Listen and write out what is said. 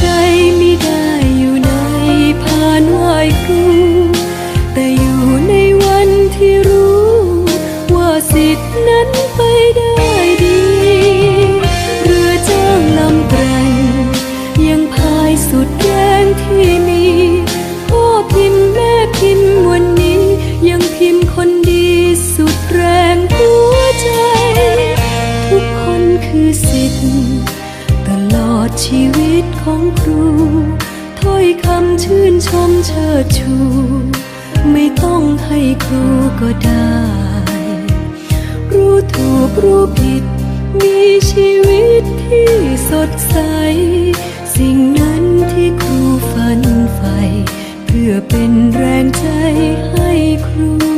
จ นั้นไปได้ดี เรือจ้างลำแกร่งยังพายสุดแรงที่มีพ่อพิมพ์แม่พิมพ์วันนี้ ยังพิมพ์คนดีสุดแรงหัวใจ ทุกคนคือสิทธิ์ตลอดชีวิตของครูถ้อยคำชื่นชมเชิดชู ไม่ต้องให้ครูก็ได้รู้ถูก รู้ผิด มีชีวิตที่สดใส สิ่งนั้นที่ครูฝันใฝ่เพื่อเป็นแรงใจให้ครู